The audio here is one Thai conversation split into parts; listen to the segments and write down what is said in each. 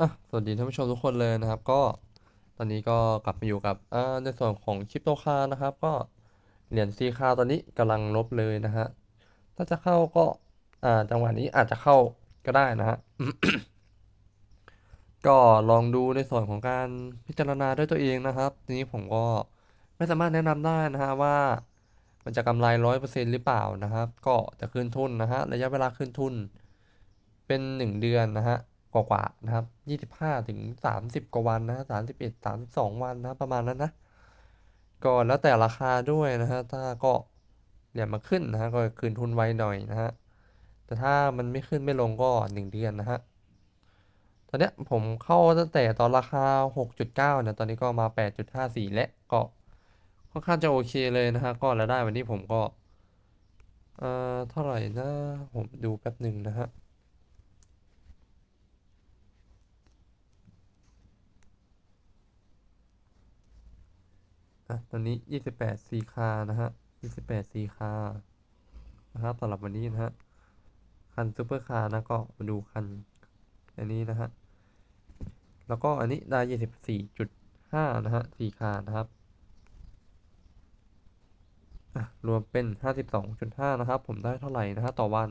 อะสวัสดีท่านผู้ชมทุกคนเลยนะครับ ก็ตอนนี้ก็กลับมาอยู่กับอ่าในส่วนของคริปโตคานะครับ ก็เหรียญซีคาตอนนี้กำลังลบเลยนะฮะถ้าจะเข้าก็อ่าจังหวะนี้อาจจะเข้าก็ได้นะฮะก็ลองดูในส่วนของการพิจารณาด้วยตัวเองนะครับทีนี้ผมก็ไม่สามารถแนะนำได้นะฮะว่า มันจะกำไรร้อยเปอร์เซ็นต์หรือเปล่านะครับ ก็จะคืนทุนนะฮะระยะเวลาคืนทุนเป็นหนึ่งเดือนนะฮะ กว่าๆนะครับยี่สิบห้าถึงสามสิบกว่าวันนะสามสิบเอ็ดสามสิบสองวันนะประมาณนั้นนะก็แล้วแต่ราคาด้วยนะฮะถ้าก็เหรียมาขึ้นนะฮะก็คืนทุนไวหน่อยนะฮะแต่ถ้ามันไม่ขึ้นไม่ลงก็หนึ่งเดือนนะฮะตอนเนี้ยผมเข้าตั้งแต่ตอนราคาหกจุดเก้านี่ยตอนนี้ก็มาแปดจุดห้าสี่และก็ค่อนข้างจะโอเคเลยนะฮะก็รายได้วันนี้ผมก็เอ่อเท่าไหร่นะ ผมดูแป๊บหนึ่งนะฮะ อะตอนนี้ 28ซีคานะฮะ 28ซีคานะครับสำหรับวันนี้นะฮะ คันซูเปอร์คาร์นะก็มาดูคัน อันนี้นะฮะ แล้วก็อันนี้ได้ 24.5 นะฮะซีคานะครับอะรวมเป็น 52.5 นะครับ ผมได้เท่าไหร่นะฮะ ต่อวัน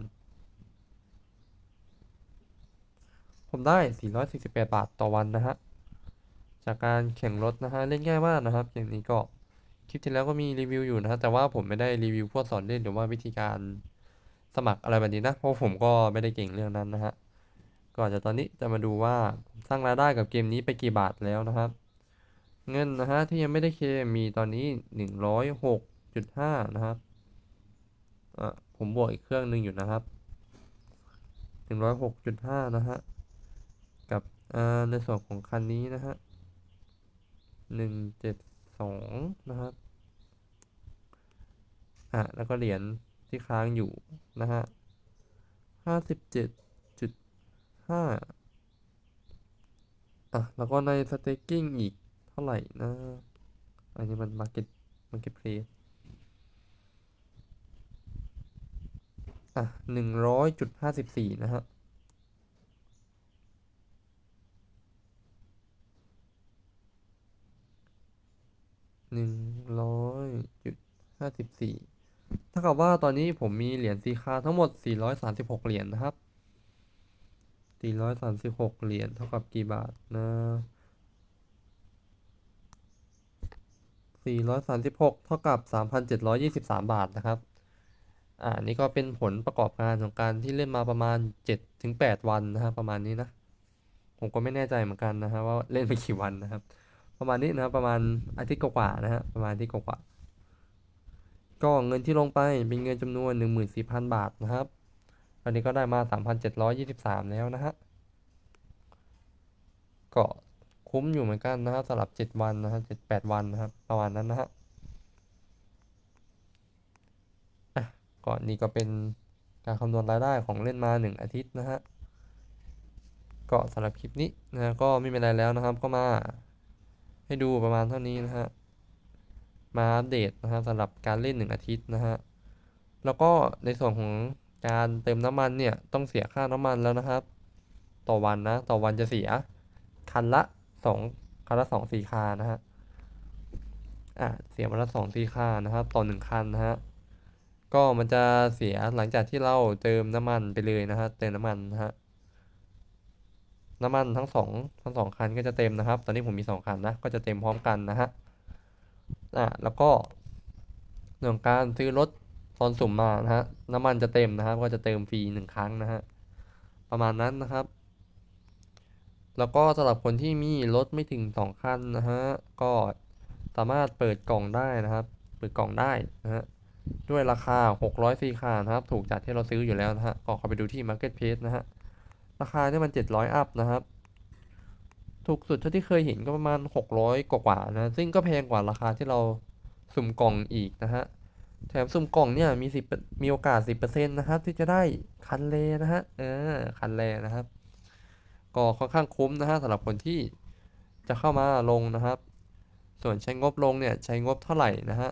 ผมได้ 448 บาทต่อวันนะฮะ จากการแข่งรถนะฮะเล่นง่ายมากนะครับอย่างนี้ก็คลิปที่แล้วก็มีรีวิวอยู่นะฮะแต่ว่าผมไม่ได้รีวิวพวกสอนเล่นหรือว่าวิธีการสมัครอะไรแบบนี้นะเพราะผมก็ไม่ได้เก่งเรื่องนั้นนะฮะก่อนจะตอนนี้จะมาดูว่าสร้างรายได้กับเกมนี้ไปกี่บาทแล้วนะครับ เงินนะฮะที่ยังไม่ได้เคลมมีตอนนี้หนึ่งร้อยหกจุดห้านะครับอะผมบวกอีกเครื่องหนึ่งอยู่นะครับหนึ่งร้อยหกจุดห้านะฮะกับอ่าในส่วนของคันนี้นะฮะ หนึ่งเจ็ดสองนะครับ อะ แล้วก็เหรียญที่ค้างอยู่นะฮะห้าสิบเจ็ดจุดห้าอะ แล้วก็ใน staking อีกเท่าไหร่นะ อันนี้มัน market marketplace อะหนึ่งร้อยจุดห้าสิบสี่นะฮะ หนึ่งร้อยจุดห้าสิบสี่เท่ากับว่าตอนนี้ผมมีเหรียญซีคาทั้งหมดสี่ร้อยสามสิบหกเหรียญนะครับสี่ร้อยสามสิบหกเหรียญเท่ากับกี่บาทนะสี่ร้อยสามสิบหกเท่ากับสามพันเจ็ดร้อยยี่สิบสามบาทนะครับอ่านี่ก็เป็นผลประกอบการของการที่เล่นมาประมาณเจ็ดถึงแปดวันนะครับประมาณนี้นะ ผมก็ไม่แน่ใจเหมือนกันนะฮะว่าเล่นไปกี่วันนะครับ ประมาณนี้นะครับประมาณอาทิตย์กว่าๆนะฮะประมาณอาทิตย์กว่าๆก็เงินที่ลงไปเป็นเงินจำนวน 14,000 บาทนะครับตอนนี้ก็ได้มา 3,723 แล้วนะฮะก็คุ้มอยู่เหมือนกันนะครับสำหรับ 7 วันนะฮะ7-8 วันนะครับประมาณนั้นนะฮะอะก่อนนี้ก็เป็นการคำนวณรายได้ของเล่นมา 1 อาทิตย์นะฮะก็สำหรับคลิปนี้นะก็ไม่มีอะไรแล้วนะครับก็มา ให้ดูประมาณเท่านี้นะฮะ มาอัปเดตนะครับสำหรับการเล่นหนึ่งอาทิตย์นะฮะ แล้วก็ในส่วนของการเติมน้ำมันเนี่ย ต้องเสียค่าน้ำมันแล้วนะครับ ต่อวันนะ ต่อวันจะเสีย คันละสองคันละสองสี่คานะฮะ อะ เสียวันละสองสี่คานะครับ ต่อหนึ่งคันนะฮะ ก็มันจะเสียหลังจากที่เราเติมน้ำมันไปเลยนะฮะ เติมน้ำมันนะฮะ น้ำมันทั้งสองทั้งสองคันก็จะเต็มนะครับ ตอนนี้ผมมีสองคันนะ ก็จะเต็มพร้อมกันนะฮะอะแล้วก็เรื่องการซื้อรถตอนสุ่มมานะฮะ น้ำมันจะเต็มนะครับ ก็จะเติมฟรีหนึ่งครั้งนะฮะ ประมาณนั้นนะครับ แล้วก็สำหรับคนที่มีรถไม่ถึงสองคันนะฮะ ก็สามารถเปิดกล่องได้นะครับ เปิดกล่องได้นะฮะ ด้วยราคา 600ซีคานะครับ ถูกจัดที่เราซื้ออยู่แล้วนะฮะ ก็เข้าไปดูที่ Marketplace นะฮะ ราคาเนี่ยมัน 700 อัพนะครับ ถูกสุดเท่าที่เคยเห็นก็ประมาณ 600 กว่าๆนะ ซึ่งก็แพงกว่าราคาที่เราสุ่มกล่องอีกนะฮะ แถมสุ่มกล่องเนี่ยมีสิบมีโอกาส 10%นะครับที่จะได้คันเลนะฮะ เออ คันเลนะครับ ก็ค่อนข้างคุ้มนะฮะสำหรับคนที่จะเข้ามาลงนะครับ ส่วนใช้งบลงเนี่ยใช้งบเท่าไหร่นะฮะ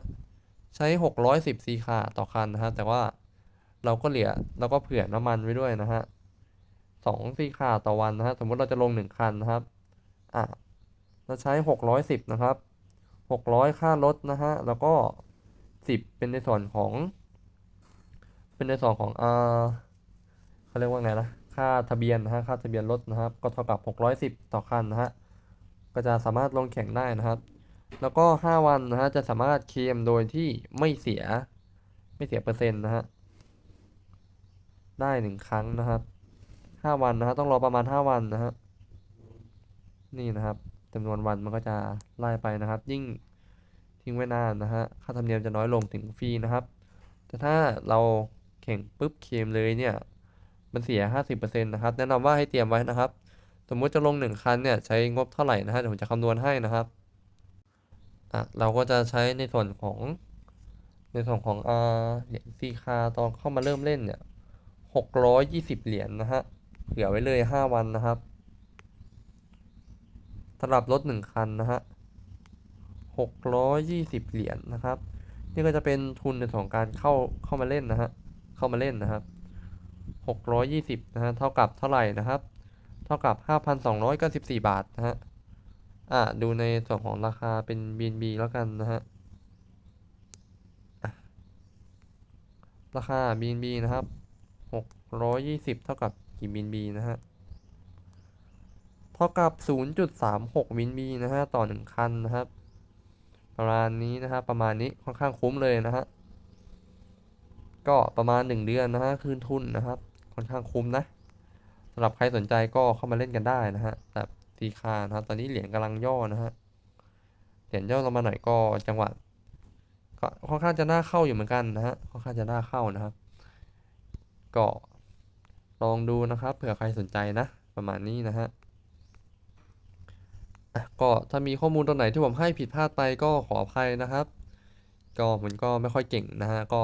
ใช้ 610ซีคาต่อคันนะฮะ แต่ว่าเราก็เหลือเราก็เผื่อน้ำมันไว้ด้วยนะฮะ สองซีคาต่อวันนะฮะสมมติเราจะลงหนึ่งคันนะครับอะเราใช้หกร้อยสิบนะครับหกร้อยค่ารถนะฮะแล้วก็สิบเป็นในส่วนของ เป็นในส่วนของอ่าเขาเรียกว่าไงนะค่าทะเบียนนะฮะค่าทะเบียนรถนะครับ ก็เท่ากับหกร้อยสิบต่อคันนะฮะก็จะสามารถลงแข่งได้นะครับ แล้วก็ห้าวันนะฮะจะสามารถเคลมโดยที่ไม่เสียไม่เสียเปอร์เซ็นต์นะฮะได้หนึ่งครั้งนะครับ ห้าวันนะฮะต้องรอประมาณห้าวันนะฮะนี่นะครับจำนวนวันมันก็จะไล่ไปนะครับ ยิ่งทิ้งไว้นานนะฮะค่าธรรมเนียมจะน้อยลงถึงฟรีนะครับ แต่ถ้าเราแข่งปุ๊บเคมเลยเนี่ยมันเสีย 50%นะครับแนะนำว่าให้เตรียมไว้นะครับ สมมุติจะลงหนึ่งคันเนี่ยใช้งบเท่าไหร่นะฮะเดี๋ยวผมจะคำนวณให้นะครับอะเราก็จะใช้ในส่วนของในส่วนของอ่าเหรียญซีคาตอนเข้ามาเริ่มเล่นเนี่ยหกร้อยยี่สิบเหรียญนะฮะ เผื่อไว้เลยห้าวันนะครับสำหรับรถหนึ่งคันนะฮะหกร้อยยี่สิบเหรียญนะครับ นี่ก็จะเป็นทุนในส่วนของการเข้าเข้ามาเล่นนะฮะเข้ามาเล่นนะครับหกร้อยยี่สิบนะฮะเท่ากับเท่าไหร่นะครับ เท่ากับห้าพันสองร้อยเก้าสิบสี่บาทนะฮะอะดูในส่วนของราคาเป็น BNB แล้วกันนะฮะราคา BNB นะครับหก ร้อยยี่สิบเท่ากับกี่ BNB นะฮะ เท่ากับศูนย์จุดสามหก BNB นะฮะ ต่อหนึ่งคันนะครับ ประมาณนี้นะครับประมาณนี้ค่อนข้างคุ้มเลยนะฮะ ก็ประมาณหนึ่งเดือนนะฮะ คืนทุนนะครับ ค่อนข้างคุ้มนะสำหรับใครสนใจก็เข้ามาเล่นกันได้นะฮะแบบซีคานะครับ ตอนนี้เหรียญกำลังย่อนะฮะ เหรียญย่อลงมาหน่อยก็จังหวะก็ค่อนข้างจะน่าเข้าอยู่เหมือนกันนะฮะ ค่อนข้างจะน่าเข้านะครับ ก็ ลองดูนะครับเผื่อใครสนใจนะ ประมาณนี้นะฮะก็ถ้ามีข้อมูลตรงไหนที่ผมให้ผิดพลาดไปก็ขออภัยนะครับ ก็ผมก็ไม่ค่อยเก่งนะฮะก็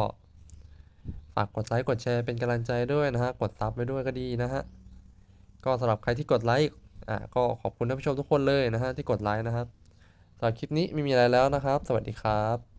ฝากกดไลค์กดแชร์เป็นกำลังใจด้วยนะฮะกดซับไปด้วยก็ดีนะฮะก็สำหรับใครที่กดไลค์อะก็ขอบคุณท่านผู้ชมทุกคนเลยนะฮะที่กดไลค์นะครับสำหรับคลิปนี้ไม่มีอะไรแล้วนะครับ สวัสดีครับ